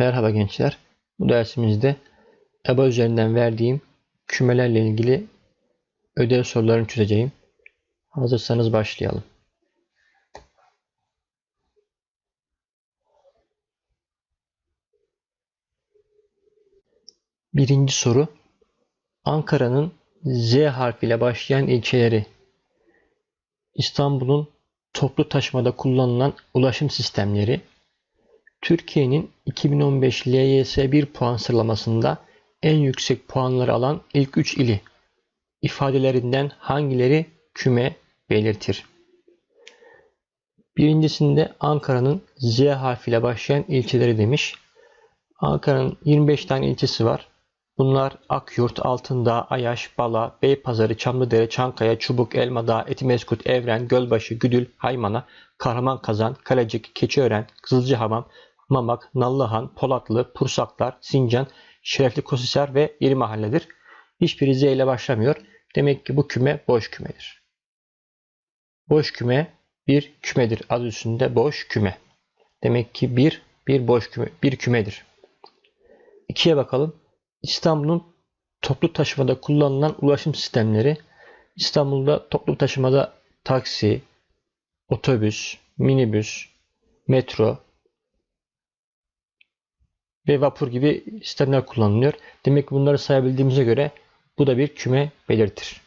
Merhaba gençler. Bu dersimizde EBA üzerinden verdiğim kümelerle ilgili ödev sorularını çözeceğim. Hazırsanız başlayalım. Birinci soru. Ankara'nın Z harfiyle başlayan ilçeleri. İstanbul'un toplu taşımada kullanılan ulaşım sistemleri. Türkiye'nin 2015 LYS 1 puan sıralamasında en yüksek puanları alan ilk 3 ili ifadelerinden hangileri küme belirtir? Birincisinde Ankara'nın Z harfiyle başlayan ilçeleri demiş. Ankara'nın 25 tane ilçesi var. Bunlar Akyurt, Altındağ, Ayaş, Bala, Beypazarı, Çamlıdere, Çankaya, Çubuk, Elmadağ, Etimeskut, Evren, Gölbaşı, Güdül, Haymana, Kahraman Kalecik, Keçiören, Kızılcahamam, Mamak, Nallıhan, Polatlı, Pursaklar, Sincan, Şerefli Koshisar ve Yeni Mahalledir. Hiçbiri Z ile başlamıyor. Demek ki bu küme boş kümedir. Boş küme bir kümedir. Adı üstünde boş küme. Demek ki bir bir boş küme, bir kümedir. İkiye bakalım. İstanbul'un toplu taşımada kullanılan ulaşım sistemleri. İstanbul'da toplu taşımada taksi, otobüs, minibüs, metro, ve vapur gibi sistemler kullanılıyor. Demek ki bunları sayabildiğimize göre bu da bir küme belirtir.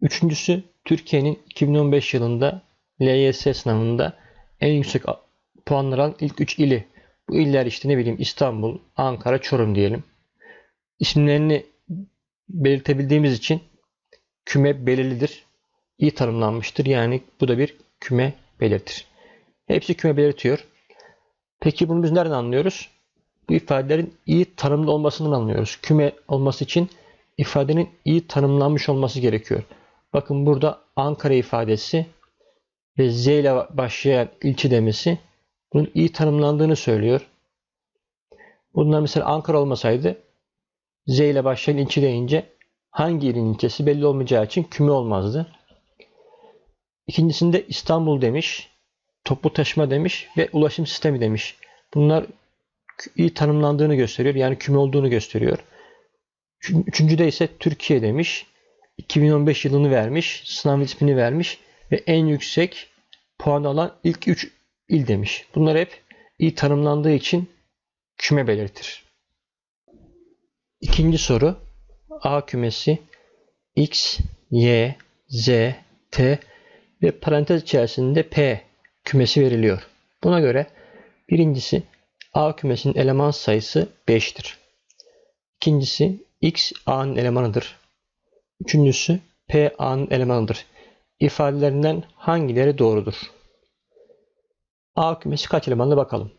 Üçüncüsü Türkiye'nin 2015 yılında LYS sınavında en yüksek puanlar alan ilk 3 ili. Bu iller işte ne bileyim İstanbul, Ankara, Çorum diyelim. İsimlerini belirtebildiğimiz için küme belirlidir. İyi tanımlanmıştır. Yani bu da bir küme belirtir. Hepsi küme belirtiyor. Peki bunu biz nereden anlıyoruz? Bu ifadelerin iyi tanımlı olmasını anlıyoruz. Küme olması için ifadenin iyi tanımlanmış olması gerekiyor. Bakın burada Ankara ifadesi ve Z ile başlayan ilçe demesi bunun iyi tanımlandığını söylüyor. Bunlar mesela Ankara olmasaydı Z ile başlayan ilçe deyince hangi ilin ilçesi belli olmayacağı için küme olmazdı. İkincisinde İstanbul demiş, toplu taşıma demiş ve ulaşım sistemi demiş. Bunlar iyi tanımlandığını gösteriyor. Yani küme olduğunu gösteriyor. Üçüncüde ise Türkiye demiş. 2015 yılını vermiş. Sınav ismini vermiş. Ve en yüksek puan alan ilk 3 il demiş. Bunlar hep iyi tanımlandığı için küme belirtir. İkinci soru. A kümesi X, Y, Z, T ve parantez içerisinde P kümesi veriliyor. Buna göre birincisi A kümesinin eleman sayısı 5'tir. İkincisi X A'nın elemanıdır. Üçüncüsü P A'nın elemanıdır. İfadelerinden hangileri doğrudur? A kümesi kaç elemanlı bakalım.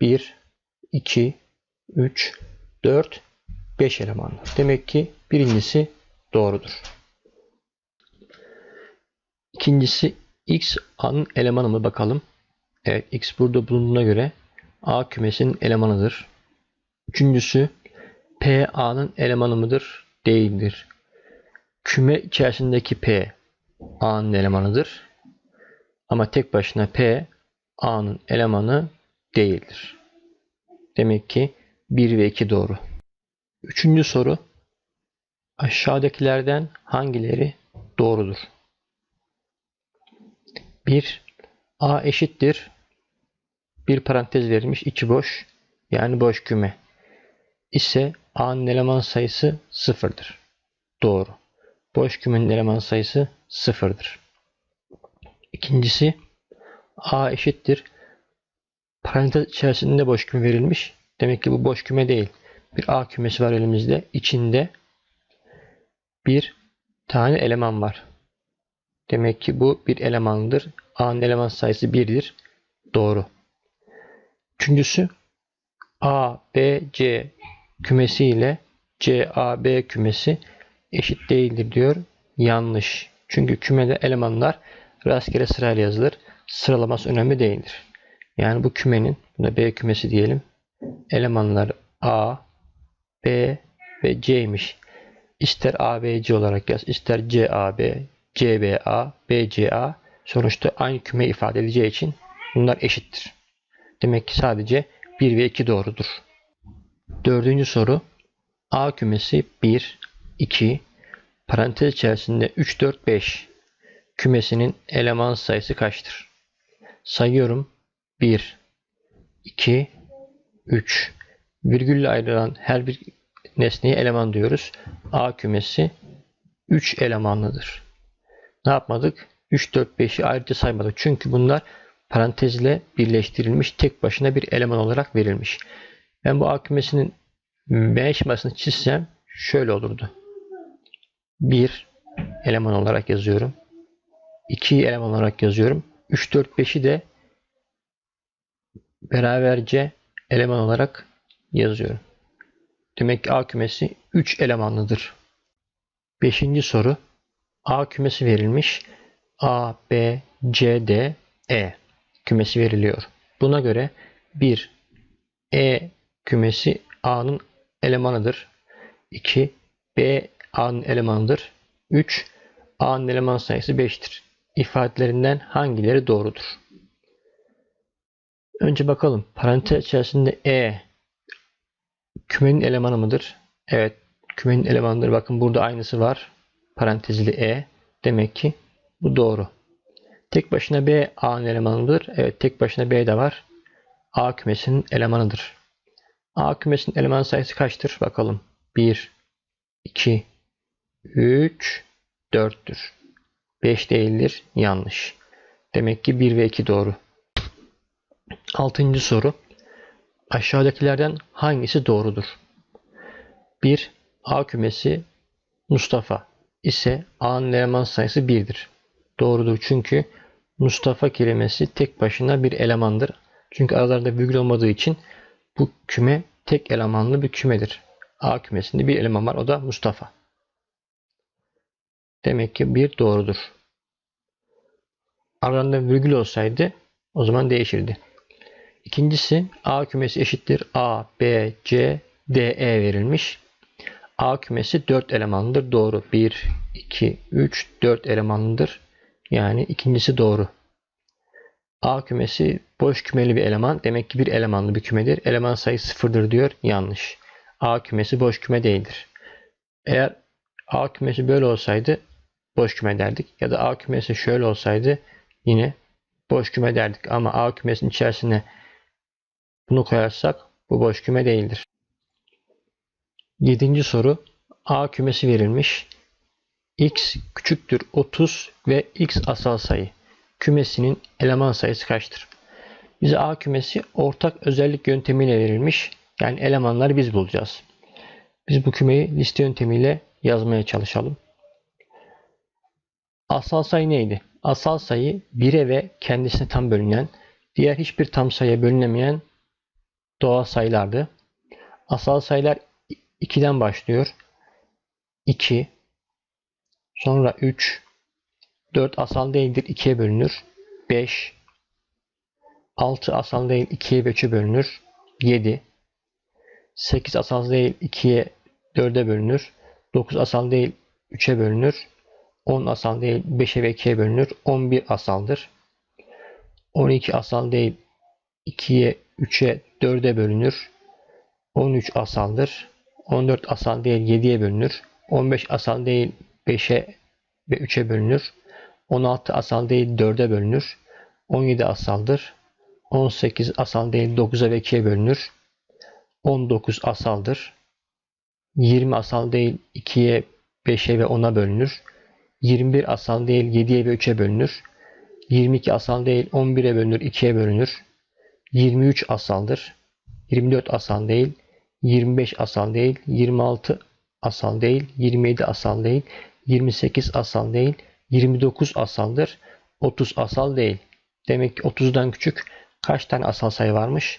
1, 2, 3, 4, 5 elemanlı. Demek ki birincisi doğrudur. İkincisi X A'nın elemanı mı bakalım. Evet X burada bulunduğuna göre A kümesinin elemanıdır. Üçüncüsü P A'nın elemanı mıdır? Değildir. Küme içerisindeki P A'nın elemanıdır. Ama tek başına P A'nın elemanı değildir. Demek ki 1 ve 2 doğru. Üçüncü soru. Aşağıdakilerden hangileri doğrudur? 1. A eşittir bir parantez verilmiş içi boş yani boş küme ise A'nın eleman sayısı sıfırdır. Doğru. Boş kümenin eleman sayısı sıfırdır. İkincisi A eşittir. Parantez içerisinde boş küme verilmiş. Demek ki bu boş küme değil. Bir A kümesi var elimizde. İçinde bir tane eleman var. Demek ki bu bir elemandır. A'nın eleman sayısı 1'dir. Doğru. Üçüncüsü A, B, C kümesi ile C, A, B kümesi eşit değildir diyor. Yanlış. Çünkü kümede elemanlar rastgele sırayla yazılır. Sıralaması önemli değildir. Yani bu kümenin, buna B kümesi diyelim. Elemanlar A, B ve C'ymiş. İster A, B, C olarak yaz, ister C, A, B, C, B, A, B, C, A. Sonuçta aynı küme ifade edeceği için bunlar eşittir. Demek ki sadece 1 ve 2 doğrudur. Dördüncü soru. A kümesi 1, 2, parantez içerisinde 3, 4, 5 kümesinin eleman sayısı kaçtır? Sayıyorum. 1, 2, 3. Virgülle ayrılan her bir nesneye eleman diyoruz. A kümesi 3 elemanlıdır. Ne yapmadık? 3, 4, 5'i ayrıca saymadık. Çünkü bunlar parantezle birleştirilmiş tek başına bir eleman olarak verilmiş. Ben bu A kümesinin B şemasını çizsem şöyle olurdu. 1 eleman olarak yazıyorum. 2 eleman olarak yazıyorum. 3, 4, 5'i de beraberce eleman olarak yazıyorum. Demek ki A kümesi 3 elemanlıdır. Beşinci soru. A kümesi verilmiş. A, B, C, D, E kümesi veriliyor. Buna göre 1. E kümesi A'nın elemanıdır. 2. B A'nın elemanıdır. 3. A'nın eleman sayısı 5'tir. İfadelerinden hangileri doğrudur? Önce bakalım. Parantez içerisinde E kümenin elemanı mıdır? Evet. Kümenin elemanıdır. Bakın burada aynısı var. Parantezli E. Demek ki bu doğru. Tek başına B A'nın elemanıdır. Evet tek başına B de var. A kümesinin elemanıdır. A kümesinin eleman sayısı kaçtır? Bakalım. 1, 2, 3, 4'tür. 5 değildir. Yanlış. Demek ki 1 ve 2 doğru. Altıncı soru. Aşağıdakilerden hangisi doğrudur? 1. A kümesi Mustafa ise A'nın eleman sayısı 1'dir. Doğrudur çünkü Mustafa kelimesi tek başına bir elemandır. Çünkü aralarında virgül olmadığı için bu küme tek elemanlı bir kümedir. A kümesinde bir eleman var o da Mustafa. Demek ki bir doğrudur. Aralarında virgül olsaydı o zaman değişirdi. İkincisi A kümesi eşittir A, B, C, D, E verilmiş. A kümesi 4 elemanlıdır. Doğru. 1, 2, 3, 4 elemanlıdır. Yani ikincisi doğru. A kümesi boş kümeli bir eleman. Demek ki bir elemanlı bir kümedir. Eleman sayısı sıfırdır diyor. Yanlış. A kümesi boş küme değildir. Eğer A kümesi böyle olsaydı boş küme derdik. Ya da A kümesi şöyle olsaydı yine boş küme derdik. Ama A kümesinin içerisine bunu koyarsak bu boş küme değildir. Yedinci soru. A kümesi verilmiş. X küçüktür 30 ve x asal sayı kümesinin eleman sayısı kaçtır? Bize A kümesi ortak özellik yöntemiyle verilmiş. Yani elemanları biz bulacağız. Biz bu kümeyi liste yöntemiyle yazmaya çalışalım. Asal sayı neydi? Asal sayı 1'e ve kendisine tam bölünen, diğer hiçbir tam sayıya bölünemeyen doğal sayılardı. Asal sayılar 2'den başlıyor. 2, sonra 3, 4 asal değildir 2'ye bölünür. 5, 6 asal değil 2'ye 3'e bölünür. 7, 8 asal değil 2'ye 4'e bölünür. 9 asal değil 3'e bölünür. 10 asal değil 5'e ve 2'ye bölünür. 11 asaldır. 12 asal değil 2'ye 3'e 4'e bölünür. 13 asaldır. 14 asal değil 7'ye bölünür. 15 asal değil 5'e ve 3'e bölünür. 16 asal değil 4'e bölünür. 17 asaldır. 18 asal değil 9'a ve 2'ye bölünür. 19 asaldır. 20 asal değil 2'ye, 5'e ve 10'a bölünür. 21 asal değil 7'ye ve 3'e bölünür. 22 asal değil 11'e bölünür, 2'ye bölünür. 23 asaldır. 24 asal değil, 25 asal değil, 26 asal değil, 27 asal değil, 28 asal değil, 29 asaldır, 30 asal değil. Demek ki 30'dan küçük kaç tane asal sayı varmış?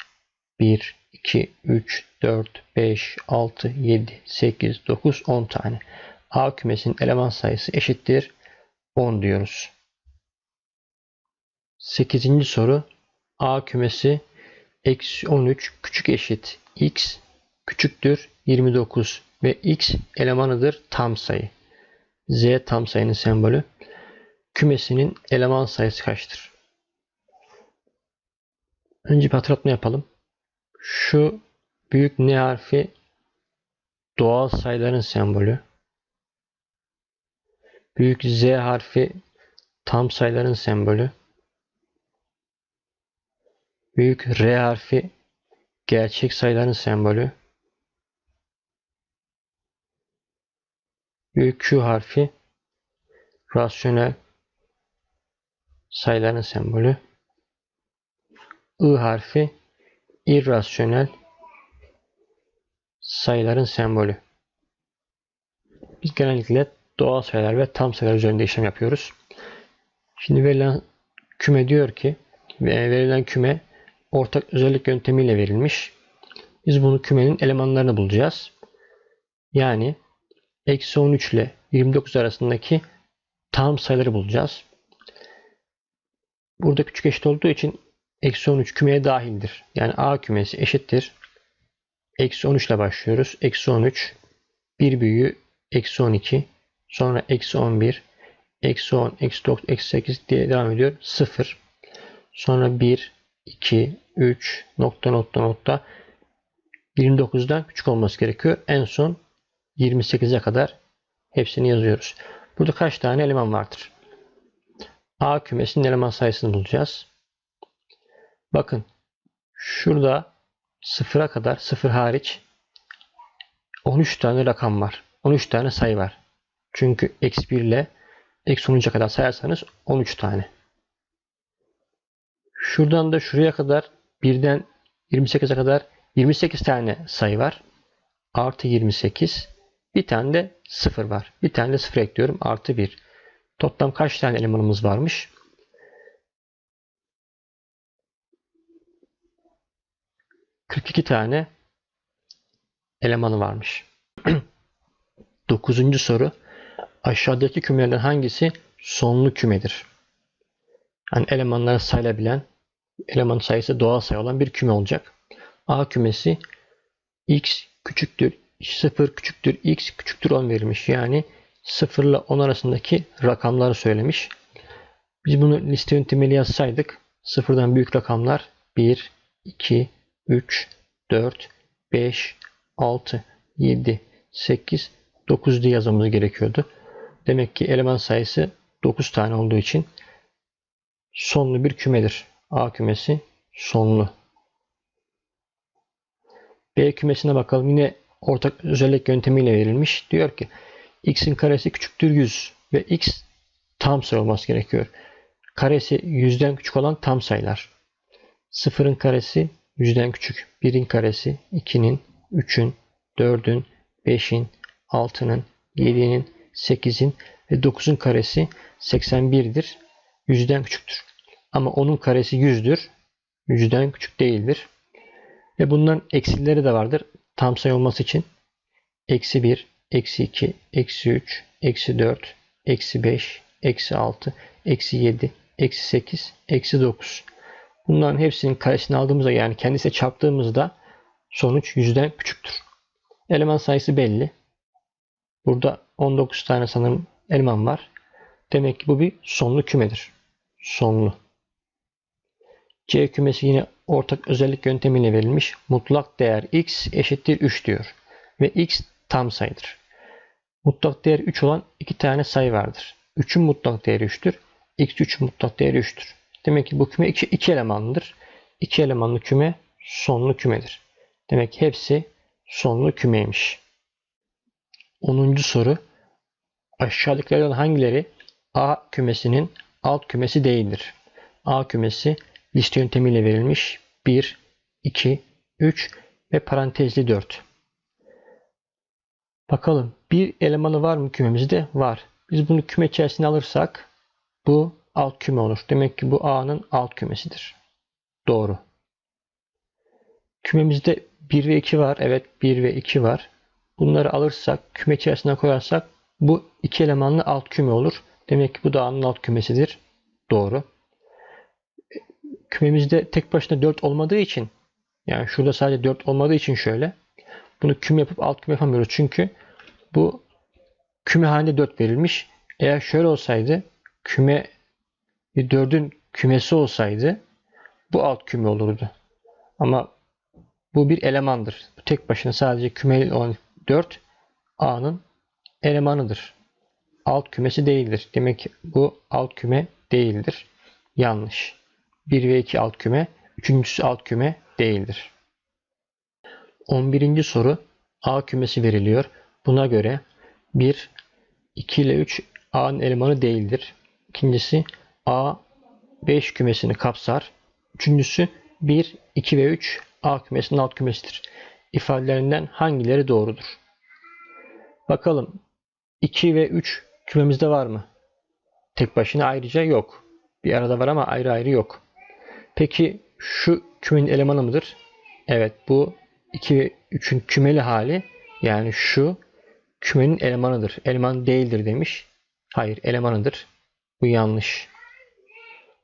1, 2, 3, 4, 5, 6, 7, 8, 9, 10 tane. A kümesinin eleman sayısı eşittir 10 diyoruz. 8. soru A kümesi eksi 13 küçük eşit x küçüktür 29 ve x elemanıdır tam sayı. Z tam sayının sembolü. Kümesinin eleman sayısı kaçtır? Önce bir hatırlatma yapalım. Şu büyük N harfi doğal sayıların sembolü. Büyük Z harfi tam sayıların sembolü. Büyük R harfi gerçek sayıların sembolü. Q harfi rasyonel sayıların sembolü. I harfi irrasyonel sayıların sembolü. Biz genellikle doğal sayılar ve tam sayılar üzerinde işlem yapıyoruz. Şimdi verilen küme diyor ki verilen küme ortak özellik yöntemiyle verilmiş. Biz bunu kümenin elemanlarını bulacağız. Yani eksi 13 ile 29 arasındaki tam sayıları bulacağız. Burada küçük eşit olduğu için eksi 13 kümeye dahildir. Yani A kümesi eşittir. Eksi 13 ile başlıyoruz. Eksi 13 bir büyüğü eksi 12 sonra eksi 11 eksi 10 eksi 9 eksi 8 diye devam ediyor. 0 sonra 1 2 3 nokta nokta nokta 29'dan küçük olması gerekiyor. En son 28'e kadar hepsini yazıyoruz. Burada kaç tane eleman vardır? A kümesinin eleman sayısını bulacağız. Bakın şurada sıfıra kadar sıfır hariç 13 tane rakam var. 13 tane sayı var. Çünkü eksi 1 ile eksi 13'e kadar sayarsanız 13 tane. Şuradan da şuraya kadar birden 28'e kadar 28 tane sayı var. Artı 28. Bir tane de 0 var. Bir tane de 0 ekliyorum. Artı 1. Toplam kaç tane elemanımız varmış? ...42 tane elemanı varmış. Dokuzuncu soru. Aşağıdaki kümelerden hangisi sonlu kümedir? Yani elemanları sayılabilen, eleman sayısı doğal sayı olan bir küme olacak. A kümesi x küçüktür 0 küçüktür x küçüktür 10 verilmiş. Yani 0 ile 10 arasındaki rakamları söylemiş. Biz bunu liste yöntemiyle yazsaydık sıfırdan büyük rakamlar 1, 2, 3, 4, 5, 6, 7, 8, 9 diye yazmamız gerekiyordu. Demek ki eleman sayısı 9 tane olduğu için sonlu bir kümedir. A kümesi sonlu. B kümesine bakalım. Yine ortak özellik yöntemiyle verilmiş. Diyor ki x'in karesi küçüktür 100 ve x tam sayı olması gerekiyor. Karesi 100'den küçük olan tam sayılar. Sıfırın karesi 100'den küçük. 1'in karesi 2'nin, 3'ün, 4'ün, 5'in, 6'nın, 7'nin, 8'in ve 9'un karesi 81'dir. 100'den küçüktür. Ama onun karesi 100'dür. 100'den küçük değildir. Ve bunların eksileri de vardır. Tam sayı olması için eksi 1, eksi 2, eksi 3, eksi 4, eksi 5, eksi 6, eksi 7, eksi 8, eksi 9. Bunların hepsinin karesini aldığımızda yani kendisiyle çarptığımızda sonuç yüzden küçüktür. Eleman sayısı belli. Burada 19 tane sanırım eleman var. Demek ki bu bir sonlu kümedir. Sonlu. C kümesi yine ortak özellik yöntemiyle verilmiş. Mutlak değer x eşittir 3 diyor. Ve x tam sayıdır. Mutlak değer 3 olan iki tane sayı vardır. 3'ün mutlak değeri 3'tür. x3 mutlak değeri 3'tür. Demek ki bu küme 2, 2 elemanlıdır. 2 elemanlı küme sonlu kümedir. Demek ki hepsi sonlu kümeymiş. 10. soru. Aşağıdakilerden hangileri A kümesinin alt kümesi değildir? A kümesi liste yöntemiyle verilmiş 1, 2, 3 ve parantezli 4. Bakalım bir elemanı var mı kümemizde? Var. Biz bunu küme içerisine alırsak bu alt küme olur. Demek ki bu A'nın alt kümesidir. Doğru. Kümemizde 1 ve 2 var. Evet 1 ve 2 var. Bunları alırsak küme içerisine koyarsak bu iki elemanlı alt küme olur. Demek ki bu da A'nın alt kümesidir. Doğru kümemizde tek başına 4 olmadığı için yani şurada sadece 4 olmadığı için şöyle bunu küme yapıp alt küme yapamıyoruz. Çünkü bu küme halinde 4 verilmiş. Eğer şöyle olsaydı küme 4'ün kümesi olsaydı bu alt küme olurdu. Ama Bu bir elemandır. Tek başına sadece kümeli olan 4 A'nın elemanıdır. Alt kümesi değildir. Demek ki bu alt küme değildir. Yanlış. 1 ve 2 alt küme, üçüncüsü alt küme değildir. 11. soru A kümesi veriliyor. Buna göre 1, 2 ile 3 A'nın elemanı değildir. İkincisi A 5 kümesini kapsar. Üçüncüsü 1, 2 ve 3 A kümesinin alt kümesidir. İfadelerinden hangileri doğrudur? Bakalım 2 ve 3 kümemizde var mı? Tek başına ayrıca yok. Bir arada var ama ayrı ayrı yok. Peki şu kümenin elemanı mıdır? Evet bu 2 ve 3'ün kümeli hali yani şu kümenin elemanıdır. Eleman değildir demiş. Hayır elemanıdır. Bu yanlış.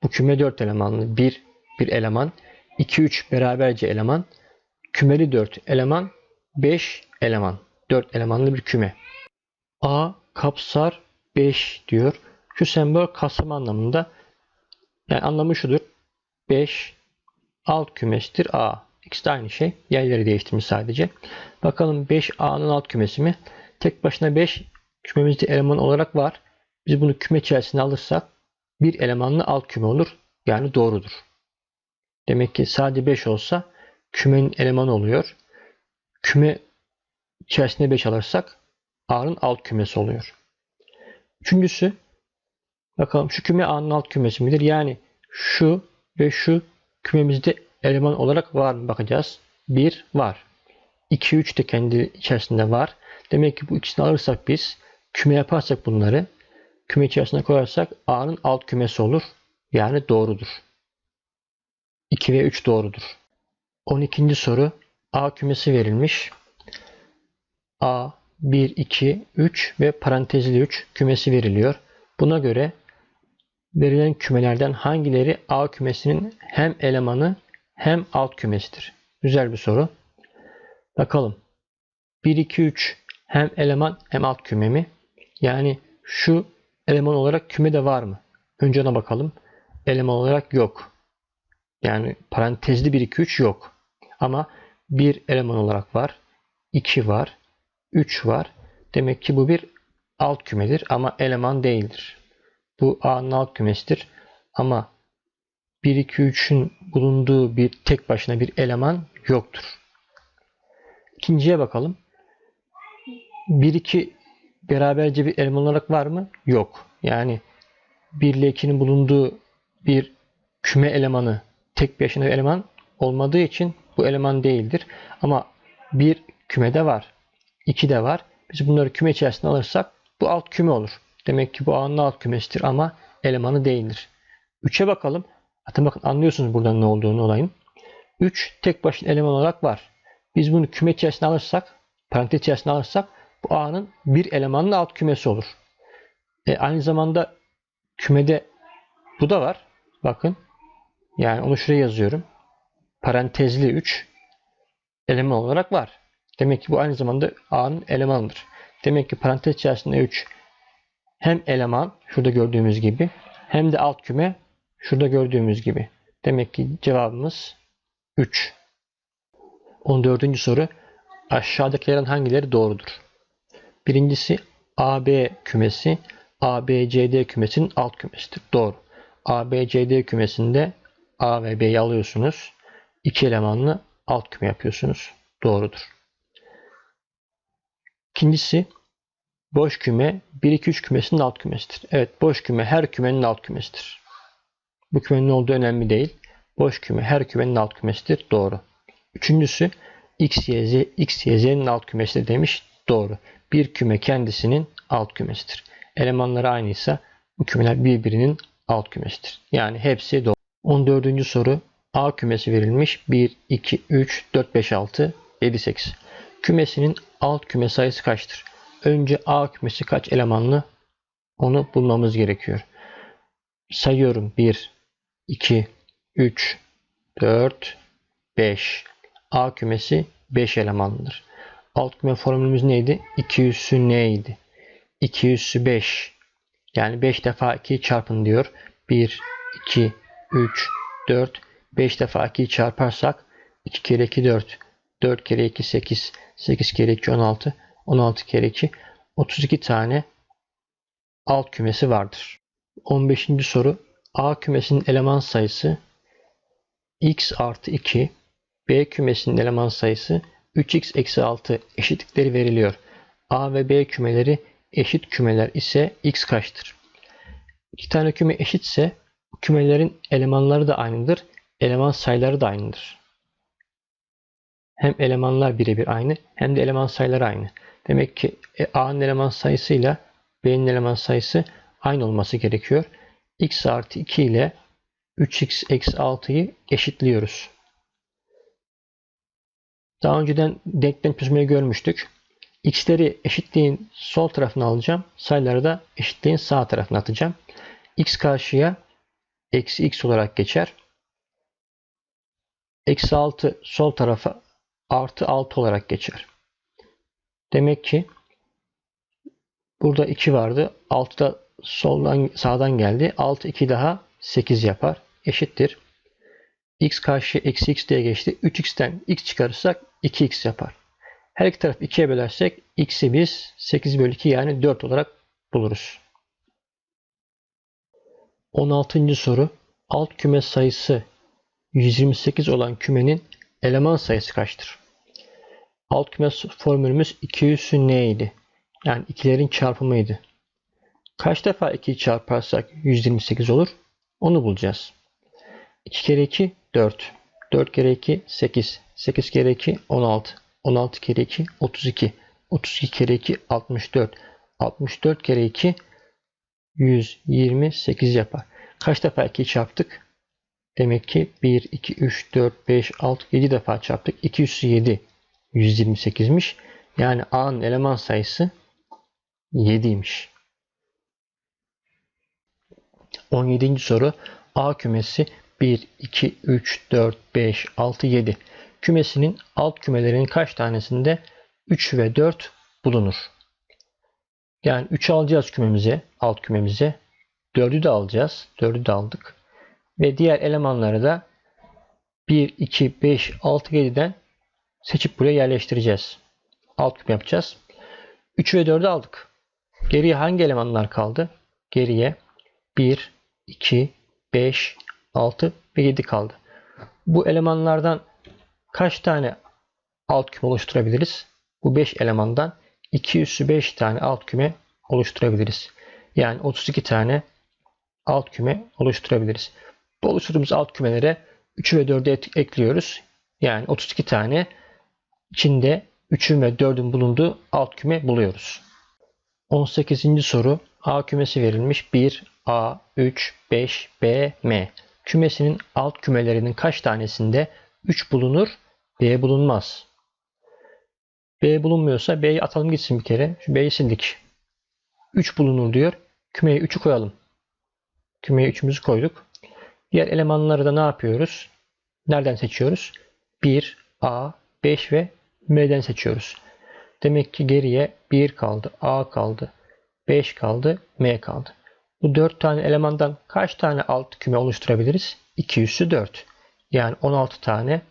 Bu küme 4 elemanlı. 1 bir eleman. 2 3 beraberce eleman. Kümeli 4 eleman. 5 eleman. 4 elemanlı bir küme. A kapsar 5 diyor. Şu sembol kapsama anlamında. Yani anlamı şudur. 5 alt kümesidir A. İkisi de aynı şey. Yerleri değiştirmiş sadece. Bakalım 5A'nın alt kümesi mi? Tek başına 5 kümemizde eleman olarak var. Biz bunu küme içerisine alırsak bir elemanlı alt küme olur. Yani doğrudur. Demek ki sadece 5 olsa kümenin elemanı oluyor. Küme içerisinde 5 alırsak A'nın alt kümesi oluyor. Üçüncüsü bakalım şu küme A'nın alt kümesi midir? Yani şu ve şu kümemizde eleman olarak var mı bakacağız. 1 var. 2 3 de kendi içerisinde var. Demek ki bu ikisini alırsak biz küme yaparsak bunları küme içerisine koyarsak A'nın alt kümesi olur. Yani doğrudur. 2 ve 3 doğrudur. 12. soru A kümesi verilmiş. A 1, 2, 3 ve parantezli 3 kümesi veriliyor. Buna göre verilen kümelerden hangileri A kümesinin hem elemanı hem alt kümesidir? Güzel bir soru. Bakalım. 1, 2, 3 hem eleman hem alt küme mi? Yani şu eleman olarak kümede var mı? Önce ona bakalım. Eleman olarak yok. Yani parantezli 1, 2, 3 yok. Ama bir eleman olarak var. 2 var. 3 var. Demek ki bu bir alt kümedir ama eleman değildir. Bu A'nın alt kümesidir. Ama 1, 2, 3'ün bulunduğu bir tek başına bir eleman yoktur. İkinciye bakalım. 1, 2 beraberce bir eleman olarak var mı? Yok. Yani 1 ile 2'nin bulunduğu bir küme elemanı tek başına bir eleman olmadığı için bu eleman değildir. Ama bir kümede var. 2 de var. Biz bunları küme içerisine alırsak bu alt küme olur. Demek ki bu A'nın alt kümesidir ama elemanı değildir. 3'e bakalım. Zaten bakın anlıyorsunuz buradan ne olduğunu olayın. 3 tek başına eleman olarak var. Biz bunu küme içerisine alırsak, parantez içerisine alırsak bu A'nın bir elemanlı alt kümesi olur. E, aynı zamanda kümede bu da var. Bakın. Yani onu şuraya yazıyorum. Parantezli 3 eleman olarak var. Demek ki bu aynı zamanda A'nın elemanıdır. Demek ki parantez içerisinde 3 hem eleman şurada gördüğümüz gibi hem de alt küme şurada gördüğümüz gibi. Demek ki cevabımız 3. 14. soru aşağıdakilerin hangileri doğrudur? Birincisi AB kümesi ABCD kümesinin alt kümesidir. Doğru. ABCD kümesinde A ve B'yi alıyorsunuz. İki elemanlı alt küme yapıyorsunuz. Doğrudur. İkincisi boş küme 1 2 3 kümesinin alt kümesidir. Evet boş küme her kümenin alt kümesidir. Bu kümenin olduğu önemli değil. Boş küme her kümenin alt kümesidir. Doğru. Üçüncüsü x, y, z, x, y, z'nin alt kümesidir demiş. Doğru. Bir küme kendisinin alt kümesidir. Elemanları aynıysa bu kümeler birbirinin alt kümesidir. Yani hepsi doğru. 14. soru A kümesi verilmiş. 1, 2, 3, 4, 5, 6, 7, 8. Kümesinin alt küme sayısı kaçtır? Önce A kümesi kaç elemanlı? Onu bulmamız gerekiyor. Sayıyorum. 1, 2, 3, 4, 5. A kümesi 5 elemanlıdır. Alt küme formülümüz neydi? 2 üssü neydi? 2 üssü 5. Yani 5 defa 2 çarpın diyor. 1, 2, 3, 4, 5 defa 2'yi çarparsak 2 kere 2 4. 4 kere 2 8. 8 kere 2 16. 16 kere 2 32 tane alt kümesi vardır. 15. soru A kümesinin eleman sayısı x artı 2 B kümesinin eleman sayısı 3x eksi 6 eşitlikleri veriliyor. A ve B kümeleri eşit kümeler ise x kaçtır? İki tane küme eşitse kümelerin elemanları da aynıdır. Eleman sayıları da aynıdır. Hem elemanlar birebir aynı hem de eleman sayıları aynı. Demek ki e, A'nın eleman sayısıyla B'nin eleman sayısı aynı olması gerekiyor. X artı 2 ile 3x eksi 6'yı eşitliyoruz. Daha önceden denklem çözmeyi görmüştük. X'leri eşitliğin sol tarafına alacağım. Sayıları da eşitliğin sağ tarafına atacağım. X karşıya eksi x olarak geçer. Eksi 6 sol tarafa artı 6 olarak geçer. Demek ki burada 2 vardı. 6 da soldan sağdan geldi. 6 2 daha 8 yapar. Eşittir. x karşı eksi x diye geçti. 3x'ten x çıkarırsak 2x yapar. Her iki tarafı 2'ye bölersek x'i biz 8 bölü 2 yani 4 olarak buluruz. 16. soru. Alt küme sayısı 128 olan kümenin eleman sayısı kaçtır? Alt küme formülümüz 200'ü neydi? Yani ikilerin çarpımıydı. Kaç defa 2'yi çarparsak 128 olur? Onu bulacağız. 2 kere 2 4. 4 kere 2 8. 8 kere 2 16. 16 kere 2 32. 32 kere 2 64. 64 kere 2 128 yapar. Kaç defa 2'yi çarptık? Demek ki 1, 2, 3, 4, 5, 6, 7 defa çarptık. 2 üssü 7 128'miş. Yani A'nın eleman sayısı 7'ymiş. 17. soru A kümesi 1, 2, 3, 4, 5, 6, 7 kümesinin alt kümelerinin kaç tanesinde 3 ve 4 bulunur? Yani 3 alacağız kümemize, alt kümemize. 4'ü de alacağız. 4'ü de aldık. Ve diğer elemanları da 1, 2, 5, 6, 7'den seçip buraya yerleştireceğiz. Alt küme yapacağız. 3 ve 4'ü aldık. Geriye hangi elemanlar kaldı? Geriye 1, 2, 5, 6 ve 7 kaldı. Bu elemanlardan kaç tane alt küme oluşturabiliriz? Bu 5 elemandan 2 üssü 5 tane alt küme oluşturabiliriz. Yani 32 tane alt küme oluşturabiliriz. Bu oluşturduğumuz alt kümelere 3'ü ve 4'ü ekliyoruz. Yani 32 tane içinde 3'ün ve 4'ün bulunduğu alt küme buluyoruz. 18. soru A kümesi verilmiş 1, A, 3, 5, B, M. Kümesinin alt kümelerinin kaç tanesinde 3 bulunur, B bulunmaz? B bulunmuyorsa B'yi atalım gitsin bir kere. Şu B'yi sildik. 3 bulunur diyor. Kümeye 3'ü koyalım. Kümeye 3'ümüzü koyduk. Diğer elemanları da ne yapıyoruz? Nereden seçiyoruz? 1, A, 5 ve M'den seçiyoruz. Demek ki geriye 1 kaldı, A kaldı, 5 kaldı, M kaldı. Bu 4 tane elemandan kaç tane alt küme oluşturabiliriz? 2 üssü 4. Yani 16 tane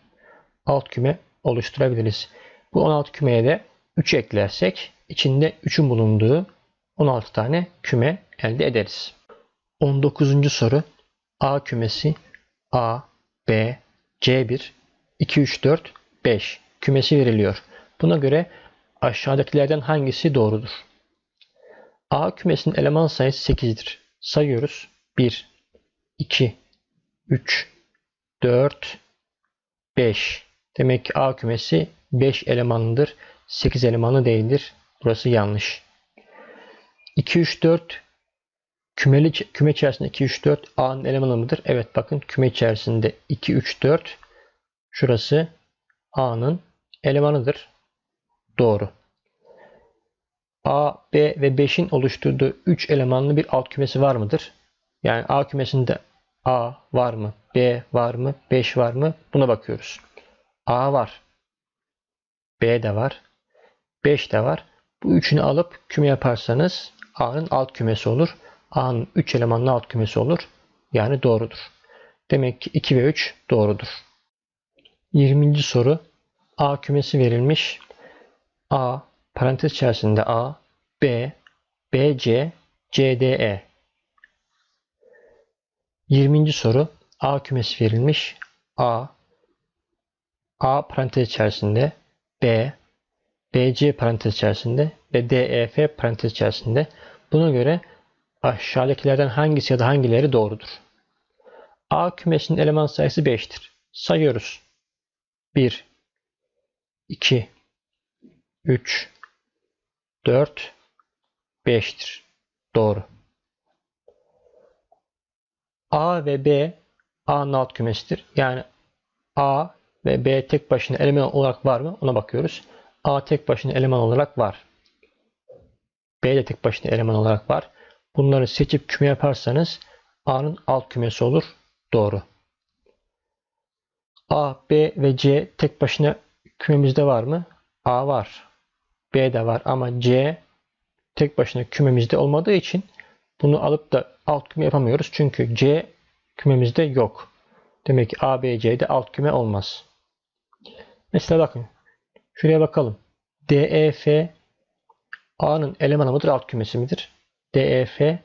alt küme oluşturabiliriz. Bu 16 kümeye de 3 eklersek içinde 3'ün bulunduğu 16 tane küme elde ederiz. 19. soru A kümesi A, B, C1, 2, 3, 4, 5 kümesi veriliyor. Buna göre aşağıdakilerden hangisi doğrudur? A kümesinin eleman sayısı 8'dir. Sayıyoruz. 1, 2, 3, 4, 5. Demek ki A kümesi 5 elemanlıdır. 8 elemanlı değildir. Burası yanlış. 2, 3, 4 kümeli, küme içerisinde 2, 3, 4 A'nın elemanı mıdır? Evet bakın küme içerisinde 2, 3, 4 şurası A'nın elemanıdır. Doğru. A, B ve 5'in oluşturduğu 3 elemanlı bir alt kümesi var mıdır? Yani A kümesinde A var mı? B var mı? 5 var mı? Buna bakıyoruz. A var. B de var. 5 de var. Bu üçünü alıp küme yaparsanız A'nın alt kümesi olur. A'nın 3 elemanlı alt kümesi olur. Yani doğrudur. Demek ki 2 ve 3 doğrudur. 20. soru A kümesi verilmiş. A parantez içerisinde A, B, BC, CDE. 20. soru A kümesi verilmiş. A, A parantez içerisinde B, BC parantez içerisinde ve DEF parantez içerisinde. Buna göre aşağıdakilerden hangisi ya da hangileri doğrudur? A kümesinin eleman sayısı 5'tir. Sayıyoruz. 1 2 3 4 5'tir. Doğru. A ve B A'nın alt kümesidir. Yani A ve B tek başına eleman olarak var mı? Ona bakıyoruz. A tek başına eleman olarak var. B de tek başına eleman olarak var. Bunları seçip küme yaparsanız A'nın alt kümesi olur. Doğru. A, B ve C tek başına kümemizde var mı? A var. B de var ama C tek başına kümemizde olmadığı için bunu alıp da alt küme yapamıyoruz. Çünkü C kümemizde yok. Demek ki A, B, C'de alt küme olmaz. Mesela bakın. Şuraya bakalım. D, E, F A'nın elemanı mıdır, alt kümesi midir? D, E, F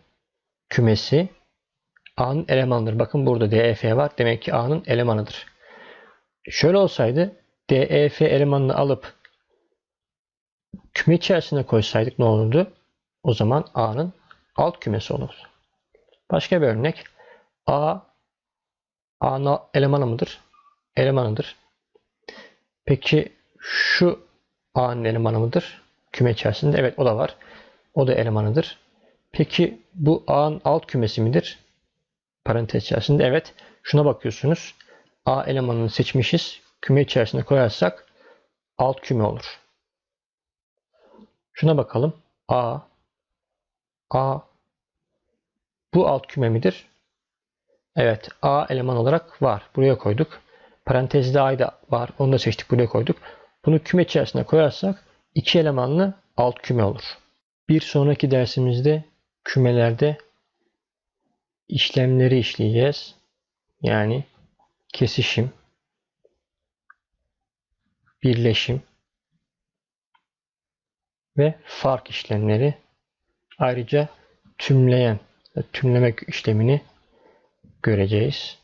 kümesi A'nın elemanıdır. Bakın burada D, E, F var. Demek ki A'nın elemanıdır. Şöyle olsaydı D, E, F elemanını alıp küme içerisine koysaydık ne olurdu? O zaman A'nın alt kümesi olur. Başka bir örnek. A A'nın elemanı mıdır? Elemanıdır. Peki şu A'nın elemanı mıdır? Küme içerisinde. Evet o da var. O da elemanıdır. Peki bu A'nın alt kümesi midir? Parantez içerisinde. Evet. Şuna bakıyorsunuz. A elemanını seçmişiz. Küme içerisine koyarsak alt küme olur. Şuna bakalım. A A bu alt küme midir? Evet. A eleman olarak var. Buraya koyduk. Parantezde A'yı da var. Onu da seçtik. Buraya koyduk. Bunu küme içerisine koyarsak iki elemanlı alt küme olur. Bir sonraki dersimizde kümelerde işlemleri işleyeceğiz. Yani kesişim, birleşim ve fark işlemleri ayrıca tümleyen tümlemek işlemini göreceğiz.